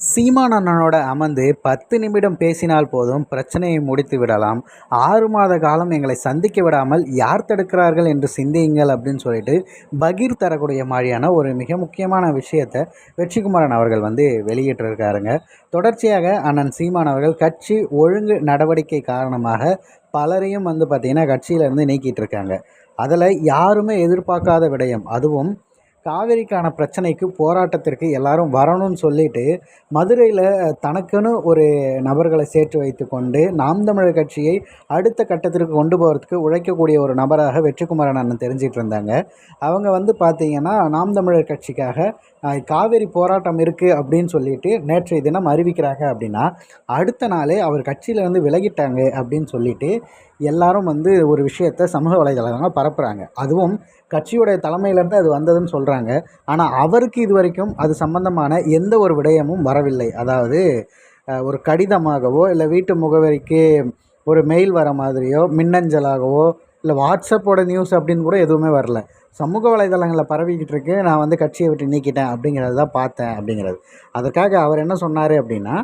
சீமான் அண்ணனோட அமர்ந்து பத்து நிமிடம் பேசினால் போதும் பிரச்சனையை முடித்து விடலாம். ஆறு மாத காலம் எங்களை சந்திக்க விடாமல் யார் தடுக்கிறார்கள் என்று சிந்தியுங்கள் அப்படின்னு சொல்லிட்டு பகீர் தரக்கூடிய மாதிரியான ஒரு மிக முக்கியமான விஷயத்தை வெற்றிக்குமாரன் அவர்கள் வந்து வெளியிட்டிருக்காருங்க. தொடர்ச்சியாக அண்ணன் சீமான் அவர்கள் கட்சி ஒழுங்கு நடவடிக்கை காரணமாக பலரையும் வந்து பார்த்திங்கன்னா கட்சியிலேருந்து நீக்கிட்டு இருக்காங்க அதில் யாருமே எதிர்பார்க்காத விடயம் அதுவும் காவேரிக்கான பிரச்சனைக்கு போராட்டத்திற்கு எல்லாரும் வரணும்னு சொல்லிட்டு மதுரையில் தனக்குன்னு ஒரு நபர்களை சேர்த்து வைத்து கொண்டு நாம் தமிழர் கட்சியை அடுத்த கட்டத்திற்கு கொண்டு போகிறதுக்கு உழைக்கக்கூடிய ஒரு நபராக வெற்றிக்குமாரன் அண்ணன் தெரிஞ்சிட்டு இருந்தாங்க. அவங்க வந்து பார்த்திங்கன்னா நாம் தமிழர் கட்சிக்காக காவேரி போராட்டம் இருக்குது அப்படின்னு சொல்லிட்டு நேற்றைய தினம் அறிவிக்கிறாங்க அப்படின்னா அடுத்த நாளே அவர் கட்சியிலேருந்து விலகிட்டாங்க அப்படின்னு சொல்லிட்டு எல்லாரும் வந்து ஒரு விஷயத்தை சமூக வலைதளங்கள் பரப்புகிறாங்க அதுவும் கட்சியுடைய தலைமையிலேருந்து அது வந்ததுன்னு சொல்கிறாங்க ஆனால் அவருக்கு இது வரைக்கும் அது சம்பந்தமான எந்த ஒரு விடயமும் வரவில்லை. அதாவது ஒரு கடிதமாகவோ இல்லை வீட்டு முகவரிக்கு ஒரு மெயில் வர மாதிரியோ மின்னஞ்சலாகவோ இல்லை வாட்ஸ்அப்போட நியூஸ் அப்படின்னு கூட எதுவுமே வரல. சமூக வலைதளங்களில் பரவிக்கிட்டு இருக்கு. நான் வந்து கட்சியை விட்டு நீக்கிட்டேன் அப்படிங்கிறது தான் பார்த்தேன் அப்படிங்கிறது. அதற்காக அவர் என்ன சொன்னார் அப்படின்னா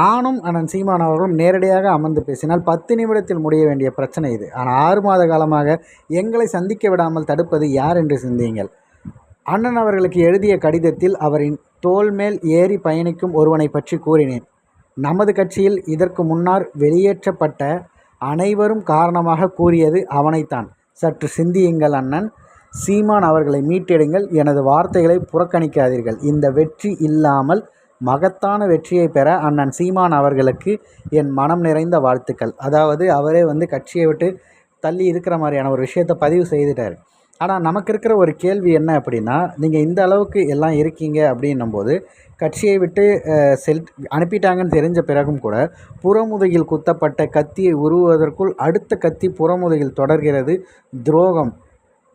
நானும் அண்ணன் சீமான் அவர்களும் நேரடியாக அமர்ந்து பேசினால் பத்து நிமிடத்தில் முடிய வேண்டிய பிரச்சனை இது. ஆனால் ஆறு மாத காலமாக எங்களை சந்திக்க விடாமல் தடுப்பது யார் என்று சிந்தியுங்கள். அண்ணன் அவர்களுக்கு எழுதிய கடிதத்தில் அவரின் தோல் மேல் ஏறி பயணிக்கும் ஒருவனை பற்றி கூறினேன். நமது கட்சியில் இதற்கு முன்னால் வெளியேற்றப்பட்ட அனைவரும் காரணமாக கூறியது அவனைத்தான். சற்று சிந்தியுங்கள் அண்ணன். சீமான் அவர்களை மீட்டெடுங்கள். எனது வார்த்தைகளை புறக்கணிக்காதீர்கள். இந்த வெற்றி இல்லாமல் மகத்தான வெற்றியை பெற அண்ணன் சீமான் அவர்களுக்கு என் மனம் நிறைந்த வாழ்த்துக்கள். அதாவது அவரே வந்து கட்சியை விட்டு தள்ளி இருக்கிற மாதிரியான ஒரு விஷயத்தை பதிவு செய்துட்டார். ஆனால் நமக்கு இருக்கிற ஒரு கேள்வி என்ன அப்படின்னா நீங்கள் இந்த அளவுக்கு எல்லாம் இருக்கீங்க அப்படின்னும் போது கட்சியை விட்டு செல் அனுப்பிட்டாங்கன்னு தெரிஞ்ச பிறகும் கூட புறமுதுகில் குத்தப்பட்ட கத்தியை உருவுவதற்குள் அடுத்த கத்தி புறமுதுகில் தொடர்கிறது துரோகம்.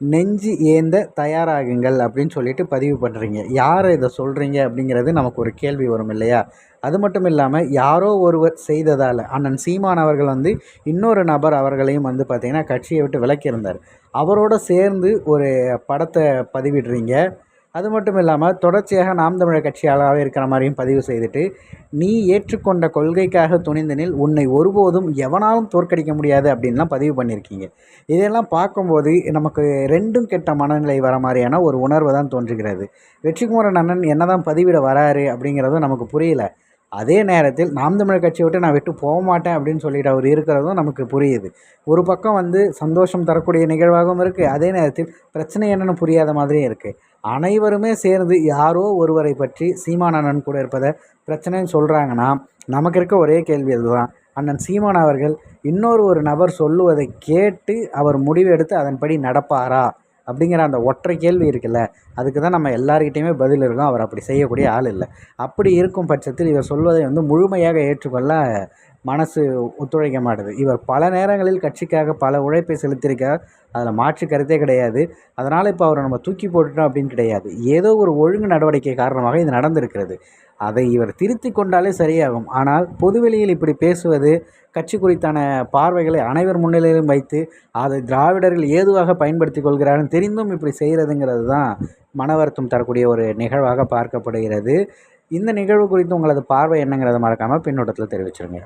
நெஞ்சு ஏந்த தயாராகுங்கள் அப்படின்னு சொல்லிட்டு பதிவு பண்ணுறீங்க யார் இதை சொல்கிறீங்க அப்படிங்கிறது நமக்கு ஒரு கேள்வி வரும் இல்லையா? அது மட்டும் இல்லாமல் யாரோ ஒருவர் செய்ததால் அண்ணன் சீமான் அவர்கள் வந்து இன்னொரு நபர் அவர்களையும் வந்து பார்த்திங்கன்னா கட்சியை விட்டு விலக்கியிருந்தார் அவரோடு சேர்ந்து ஒரு படத்தை பதிவிடுறீங்க. அது மட்டும் இல்லாமல் தொடர்ச்சியாக நாம் தமிழர் கட்சியாளராக இருக்கிற மாதிரியும் பதிவு செய்துட்டு நீ ஏற்றுக்கொண்ட கொள்கைக்காக துணிந்தனில் உன்னை ஒருபோதும் எவனாலும் தோற்கடிக்க முடியாது அப்படின்லாம் பதிவு பண்ணியிருக்கீங்க. இதெல்லாம் பார்க்கும்போது நமக்கு ரெண்டும் கெட்ட மனநிலை வர மாதிரியான ஒரு உணர்வு தான் தோன்றுகிறது. வெற்றிக்குமரன் அண்ணன் என்ன தான் பதிவிட வராரு அப்படிங்கிறதும் நமக்கு புரியல. அதே நேரத்தில் நாம் தமிழர் கட்சியை விட்டு நான் விட்டு போக மாட்டேன் அப்படின்னு சொல்லிட்டு அவர் இருக்கிறதும் நமக்கு புரியுது. ஒரு பக்கம் வந்து சந்தோஷம் தரக்கூடிய நிகழ்வாகவும் இருக்குது அதே நேரத்தில் பிரச்சனை என்னென்னு புரியாத மாதிரியும் இருக்குது அனைவருமே சேர்ந்து யாரோ ஒருவரை பற்றி சீமானண்ணன் கூட இருப்பதை பிரச்சனைன்னு சொல்கிறாங்கன்னா நமக்கு இருக்க ஒரே கேள்வி அதுதான். அண்ணன் சீமான் அவர்கள் இன்னொரு ஒரு நபர் சொல்லுவதை கேட்டு அவர் முடிவு எடுத்து அதன்படி நடப்பாரா? அப்படிங்கிற அந்த ஒற்றை கேள்வி இருக்குல்ல அதுக்கு தான் நம்ம எல்லாருக்கிட்டையுமே பதில் இருக்கும். அவர் அப்படி செய்யக்கூடிய ஆள் இல்லை. அப்படி இருக்கும் பட்சத்தில் இவர் சொல்வதை வந்து முழுமையாக ஏற்றுக்கொள்ள மனசு ஒத்துழைக்க மாட்டுது இவர் பல நேரங்களில் கட்சிக்காக பல உழைப்பை செலுத்தியிருக்கார். அதில் மாற்று கருத்தே கிடையாது. அதனால் இப்போ அவரை நம்ம தூக்கி போட்டுட்டோம் அப்படின்னு கிடையாது. ஏதோ ஒரு ஒழுங்கு நடவடிக்கை காரணமாக இது நடந்திருக்கிறது. அதை இவர் திருத்தி கொண்டாலே சரியாகும். ஆனால் பொதுவெளியில் இப்படி பேசுவது கட்சி குறித்தான பார்வைகளை அனைவர் முன்னிலையிலும் வைத்து அதை திராவிடர்கள் ஏதுவாக பயன்படுத்தி கொள்கிறார்கள் தெரிந்தும் இப்படி செய்கிறதுங்கிறது தான் மன வருத்தம் தரக்கூடிய ஒரு நிகழ்வாக பார்க்கப்படுகிறது. இந்த நிகழ்வு குறித்து உங்களது பார்வை என்னங்கிறத மறக்காமல் பின்னோட்டத்தில் தெரிவிச்சிருங்க.